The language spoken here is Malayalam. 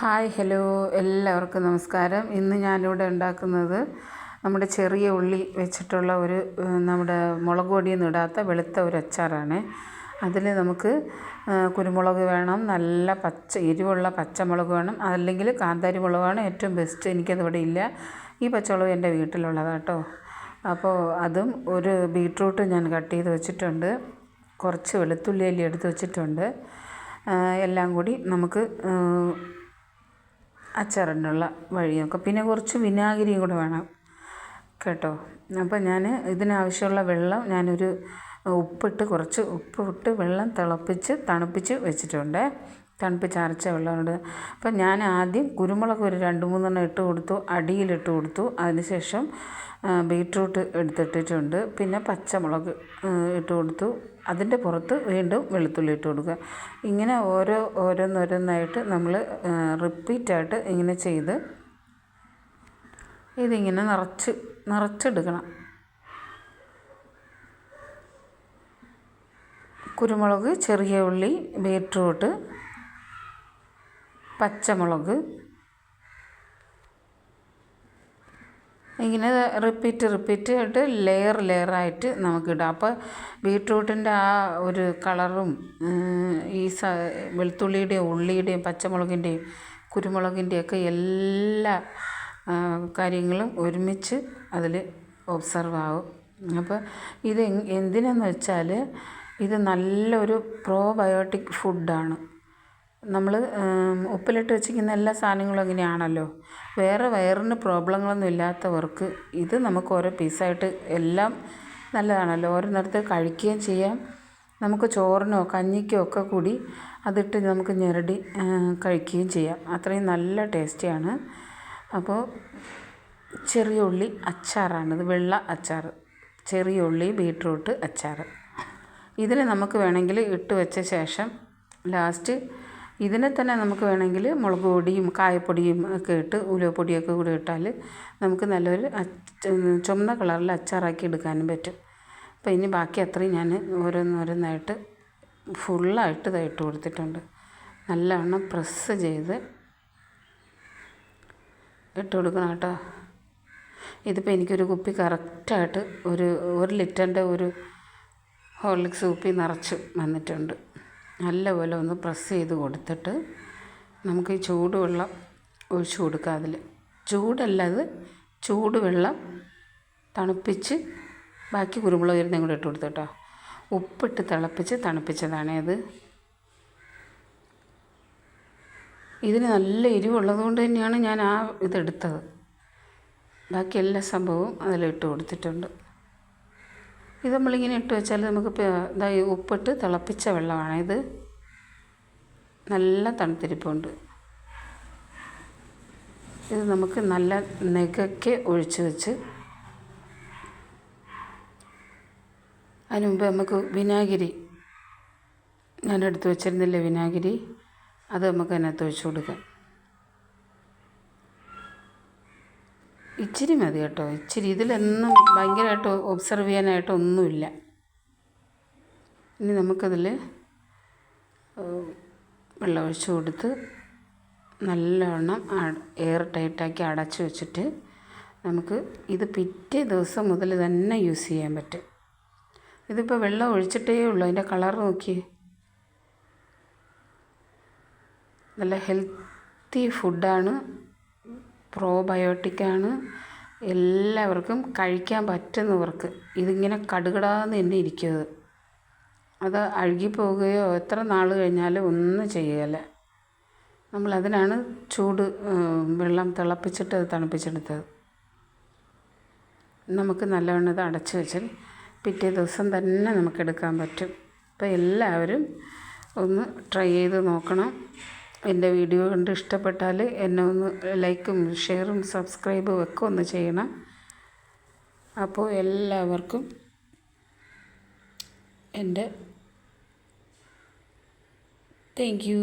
ഹായ് ഹലോ എല്ലാവർക്കും നമസ്കാരം. ഇന്ന് ഞാനിവിടെ ഉണ്ടാക്കുന്നത് നമ്മുടെ ചെറിയ ഉള്ളി വെച്ചിട്ടുള്ള ഒരു നമ്മുടെ മുളക് പൊടിയൊന്നും വെളുത്ത ഒരു അച്ചാറാണ്. അതിൽ നമുക്ക് കുരുമുളക് വേണം നല്ല പച്ച എരിവുള്ള പച്ചമുളക് വേണം അല്ലെങ്കിൽ കാന്താരി മുളകാണ് ഏറ്റവും ബെസ്റ്റ് എനിക്കത് ഇവിടെ ഇല്ല. ഈ പച്ചമുളക് എന്റെ വീട്ടിലുള്ളതാണ് കേട്ടോ. അപ്പോൾ അതും ഒരു ബീട്രൂട്ട് ഞാൻ കട്ട് ചെയ്ത് വെച്ചിട്ടുണ്ട്. കുറച്ച് വെളുത്തുള്ളി അല്ലി എടുത്ത് വെച്ചിട്ടുണ്ട്. എല്ലാം കൂടി നമുക്ക് അച്ചാറിനുള്ള വഴി നോക്കാം പിന്നെ കുറച്ച് വിനാഗിരിയും കൂടെ വേണം കേട്ടോ. അപ്പോൾ ഞാൻ ഇതിനാവശ്യമുള്ള വെള്ളം ഞാനൊരു ഉപ്പിട്ട് കുറച്ച് ഉപ്പിട്ട് വെള്ളം തിളപ്പിച്ച് തണുപ്പിച്ച് വെച്ചിട്ടുണ്ട്. തണുപ്പിച്ച് ചാർച്ച ഉള്ളതുകൊണ്ട് അപ്പം ഞാൻ ആദ്യം കുരുമുളക് ഒരു രണ്ട് മൂന്നെണ്ണം ഇട്ട് കൊടുത്തു അടിയിലിട്ട് കൊടുത്തു. അതിനുശേഷം ബീട്രൂട്ട് എടുത്തിട്ടിട്ടുണ്ട്. പിന്നെ പച്ചമുളക് ഇട്ട് കൊടുത്തു. അതിന്റെ പുറത്ത് വീണ്ടും വെളുത്തുള്ളി ഇട്ട് കൊടുക്കുക. ഇങ്ങനെ ഓരോ ഓരോന്നോരോന്നായിട്ട് നമ്മൾ റിപ്പീറ്റായിട്ട് ഇങ്ങനെ ചെയ്ത് ഇതിങ്ങനെ നിറച്ച് നിറച്ചെടുക്കണം. കുരുമുളക് ചെറിയ ഉള്ളി ബീട്രൂട്ട് പച്ചമുളക്. ഇങ്ങനെ റിപ്പീറ്റ് റിപ്പീറ്റ് ആയിട്ട് ലെയർ ലെയറായിട്ട് നമുക്കിടാം അപ്പോൾ ബീട്രൂട്ടിന്റെ ആ ഒരു കളറും ഈ സ വെളുത്തുള്ളിയുടെയും ഉള്ളിയുടെയും പച്ചമുളകിന്റെയും കുരുമുളകിന്റെയൊക്കെ എല്ലാ കാര്യങ്ങളും ഒരുമിച്ച് അതിൽ ഒബ്സർവ് ആവും. അപ്പോൾ ഇത് എന്തിനെന്ന് വെച്ചാൽ ഇത് നല്ലൊരു പ്രോബയോട്ടിക് ഫുഡാണ് നമ്മൾ ഉപ്പിലിട്ട് വെച്ചിരിക്കുന്ന എല്ലാ സാധനങ്ങളും അങ്ങനെയാണല്ലോ വേറെ വയറിന് പ്രോബ്ലങ്ങളൊന്നും ഇല്ലാത്തവർക്ക് ഇത് നമുക്ക് ഓരോ പീസായിട്ട് എല്ലാം നല്ലതാണല്ലോ. ഓരോ നേരത്ത് കഴിക്കുകയും ചെയ്യാം. നമുക്ക് ചോറിനോ കഞ്ഞിക്കോ ഒക്കെ കൂടി അതിട്ട് നമുക്ക് ഞെരടി കഴിക്കുകയും ചെയ്യാം. അത്രയും നല്ല ടേസ്റ്റിയാണ്. അപ്പോൾ ചെറിയ ഉള്ളി അച്ചാറാണിത് വെള്ള അച്ചാർ. ചെറിയ ഉള്ളി ബീട്രൂട്ട് അച്ചാർ. ഇതിന് നമുക്ക് വേണമെങ്കിൽ ഇട്ട് വെച്ച ശേഷം ലാസ്റ്റ് ഇതിനെ തന്നെ നമുക്ക് വേണമെങ്കിൽ മുളക് പൊടിയും കായപ്പൊടിയും ഒക്കെ ഇട്ട് ഉലുവപ്പൊടിയൊക്കെ കൂടി ഇട്ടാൽ നമുക്ക് നല്ലൊരു ചുമന്ന കളറിൽ അച്ചാറാക്കി എടുക്കാനും പറ്റും. അപ്പോൾ ഇനി ബാക്കി അത്രയും ഞാൻ ഓരോന്നോരോന്നായിട്ട് ഫുള്ളായിട്ട് ഇതായിട്ട് കൊടുത്തിട്ടുണ്ട്. നല്ലവണ്ണം പ്രസ് ചെയ്ത് ഇട്ട് കൊടുക്കണം കേട്ടോ. ഇതിപ്പോൾ എനിക്കൊരു കുപ്പി കറക്റ്റായിട്ട് ഒരു ഒരു ലിറ്ററിന്റെ ഒരു ഹോർലിക്സ് കുപ്പി നിറച്ച് വന്നിട്ടുണ്ട്. നല്ലപോലെ ഒന്ന് പ്രസ് ചെയ്ത് കൊടുത്തിട്ട് നമുക്ക് ഈ ചൂടുവെള്ളം ഒഴിച്ചു കൊടുക്കുക അതിൽ ചൂടല്ല ചൂടുവെള്ളം തണുപ്പിച്ച് ബാക്കി കുരുമുളക് ഇരുന്നും കൂടെ ഇട്ട് കൊടുത്തു കേട്ടോ. ഉപ്പിട്ട് തിളപ്പിച്ച് തണുപ്പിച്ചതാണേ അത് ഇതിന് നല്ല എരിവുള്ളത് കൊണ്ട് തന്നെയാണ് ഞാൻ ആ ഇതെടുത്തത് ബാക്കി എല്ലാ സംഭവവും അതിലിട്ട് കൊടുത്തിട്ടുണ്ട്. ഇത് നമ്മളിങ്ങനെ ഇട്ട് വെച്ചാൽ നമുക്ക് ഇതായി ഉപ്പിട്ട് തിളപ്പിച്ച വെള്ളമാണ്. ഇത് നല്ല തണുത്തിരിപ്പുണ്ട്. ഇത് നമുക്ക് നല്ല നെകയ്ക്ക് ഒഴിച്ച് വെച്ച് അതിന് മുമ്പ് നമുക്ക് വിനാഗിരി ഞാൻ എടുത്ത് വെച്ചിരുന്നില്ലേ വിനാഗിരി? അത് നമുക്ക് അതിനകത്ത് ഒഴിച്ച് കൊടുക്കാം. ഇച്ചിരി മതി കേട്ടോ. ഇച്ചിരി ഇതിലൊന്നും ഭയങ്കരമായിട്ട് ഒബ്സർവ് ചെയ്യാനായിട്ട് ഒന്നുമില്ല. ഇനി നമുക്കതിൽ വെള്ളം ഒഴിച്ച് കൊടുത്ത് നല്ലവണ്ണം എയർ ടൈറ്റാക്കി അടച്ച് വെച്ചിട്ട് നമുക്ക് ഇത് പിറ്റേ ദിവസം മുതൽ തന്നെ യൂസ് ചെയ്യാൻ പറ്റും. ഇതിപ്പോൾ വെള്ളം ഒഴിച്ചിട്ടേ ഉള്ളൂ. അതിന്റെ കളർ നോക്കി നല്ല ഹെൽത്തി ഫുഡാണ് പ്രോബയോട്ടിക്കാണ് എല്ലാവർക്കും കഴിക്കാൻ പറ്റുന്നവർക്ക് ഇതിങ്ങനെ കടുകടാന്ന് തന്നെ ഇരിക്കുന്നത്. അത് അഴുകിപ്പോവുകയോ എത്ര നാൾ കഴിഞ്ഞാലും ഒന്നും ചെയ്യുകയില്ല നമ്മളതിനാണ് ചൂട് വെള്ളം തിളപ്പിച്ചിട്ട് അത് തണുപ്പിച്ചെടുത്തത്. നമുക്ക് നല്ലവണ്ണം ഇത് അടച്ചു വെച്ചാൽ പിറ്റേ ദിവസം തന്നെ നമുക്കെടുക്കാൻ പറ്റും. അപ്പോൾ എല്ലാവരും ഒന്ന് ട്രൈ ചെയ്ത് നോക്കണം. എന്റെ വീഡിയോ കണ്ട് ഇഷ്ടപ്പെട്ടാൽ എന്നെ ഒന്ന് ലൈക്കും ഷെയറും സബ്സ്ക്രൈബും ഒക്കെ ഒന്ന് ചെയ്യണം. അപ്പോൾ എല്ലാവർക്കും എന്റെ താങ്ക് യു